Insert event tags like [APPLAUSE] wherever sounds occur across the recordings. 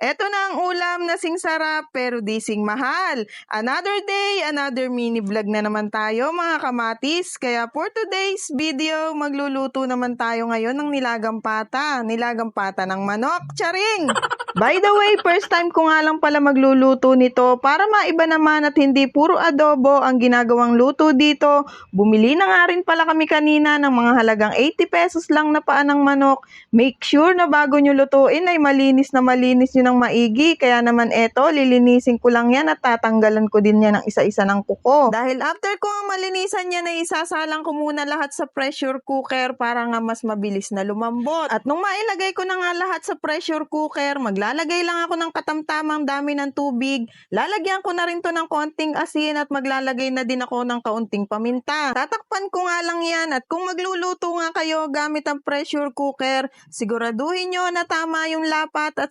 Eto na ang ulam na sing sarap pero di sing mahal. Another day, another mini vlog na naman tayo mga kamatis. Kaya for today's video, magluluto naman tayo ngayon ng nilagang pata. Nilagang pata ng manok. Charing! [LAUGHS] By the way, first time ko nga lang pala magluluto nito para maiba naman at hindi puro adobo ang ginagawang luto dito. Bumili na nga rin pala kami kanina ng mga halagang 80 pesos lang na paa ng manok. Make sure na bago nyo lutuin ay malinis na malinis yun ng maigi. Kaya naman eto, lilinisin ko lang yan at tatanggalan ko din yan ng isa-isa ng kuko. Dahil after ko ang malinisan yan ay isasalang ko muna lahat sa pressure cooker para nga mas mabilis na lumambot. At nung mailagay ko na nga lahat sa pressure cooker, maglalagay lang ako ng katamtamang dami ng tubig. Lalagyan ko na rin to ng konting asin at maglalagay na din ako ng kaunting paminta. Tatakpan ko nga lang yan at kung magluluto nga kayo gamit ang pressure cooker, siguraduhin nyo na tama yung lapat at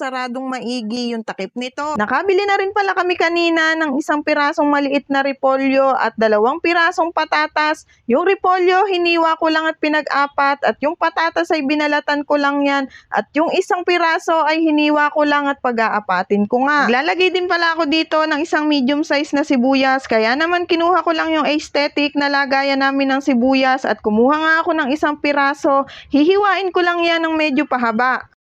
saradong-saradong maigi yung takip nito. Nakabili na rin pala kami kanina ng isang pirasong maliit na repolyo at dalawang pirasong patatas. Yung repolyo, hiniwa ko lang at pinag-apat at yung patatas ay binalatan ko lang yan at yung isang piraso ay hiniwa ko lang at pag-aapatin ko nga. Lalagay din pala ako dito ng isang medium size na sibuyas kaya naman kinuha ko lang yung aesthetic na lagayan namin ng sibuyas at kumuha nga ako ng isang piraso. Hihiwain ko lang yan ng medyo pahaba.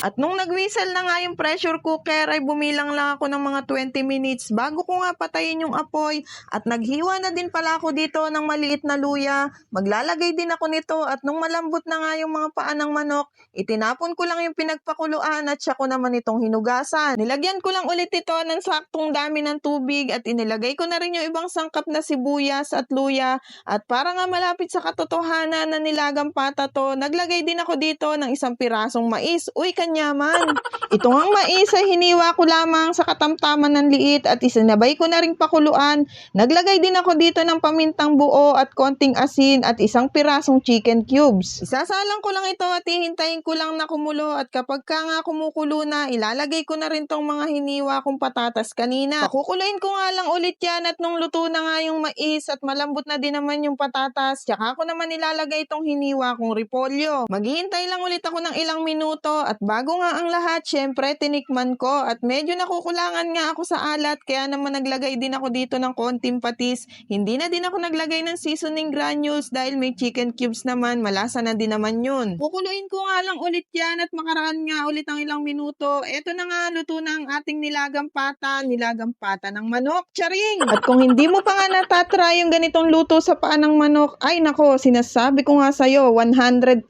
At nung nag-whistle na nga yung pressure cooker ay bumilang lang ako ng mga 20 minutes bago ko nga patayin yung apoy at naghiwa na din pala ako dito ng maliit na luya. Maglalagay din ako nito at nung malambot na nga yung mga paa ng manok, itinapon ko lang yung pinagpakuluan at siya ko naman itong hinugasan. Nilagyan ko lang ulit ito ng saktong dami ng tubig at inilagay ko na rin yung ibang sangkap na sibuyas at luya at para nga malapit sa katotohanan na nilagang pata to, naglagay din ako dito ng isang pirasong mais. Uy, kanyaman! Ito ngang mais ay hiniwa ko lamang sa katamtaman ng liit at isinabay ko na ring pakuluan. Naglagay din ako dito ng pamintang buo at konting asin at isang pirasong chicken cubes. Isasalang ko lang ito at hihintayin ko lang na kumulo at kapag ka nga kumukulo na, ilalagay ko na rin tong mga hiniwa kong patatas kanina. Pakukuluin ko nga lang ulit yan at nung luto na nga yung mais at malambot na din naman yung patatas, tsaka ko naman ilalagay itong hiniwa kong repolyo. Maghihintay lang ulit ako ng ilang minuto at bago nga ang lahat, syempre tinikman ko at medyo nakukulangan nga ako sa alat kaya naman naglagay din ako dito ng konting patis. Hindi na din ako naglagay ng seasoning granules dahil may chicken cubes naman, malasa na din naman yun. Kukuluin ko nga lang ulit yan at makaraan nga ulit ang ilang minuto. Eto na nga, luto na ang ating nilagang pata, nilagang pata ng manok. Charing! At kung hindi mo pa nga natatry yung ganitong luto sa paa ng manok, ay nako, sinasabi ko nga sa'yo, 100%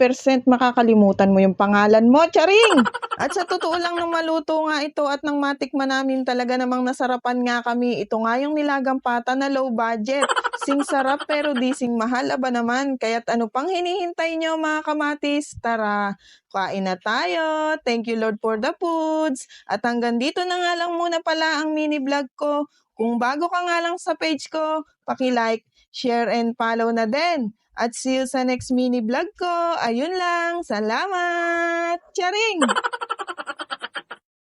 makakalimutan mo yung pangalan mo. Charing! At sa totoo lang nung maluto nga ito at nang matikman namin talaga namang nasarapan nga kami. Ito nga yung nilagang pata na low budget. Sing sarap pero di sing mahal aba naman. Kaya't ano pang hinihintay nyo mga kamatis? Tara, kain na tayo. Thank you Lord for the foods. At hanggang dito na nga lang muna pala ang mini vlog ko. Kung bago ka nga lang sa page ko, paki-like, share, and follow na din. At see you sa next mini vlog ko. Ayun lang. Salamat! Charing! [LAUGHS]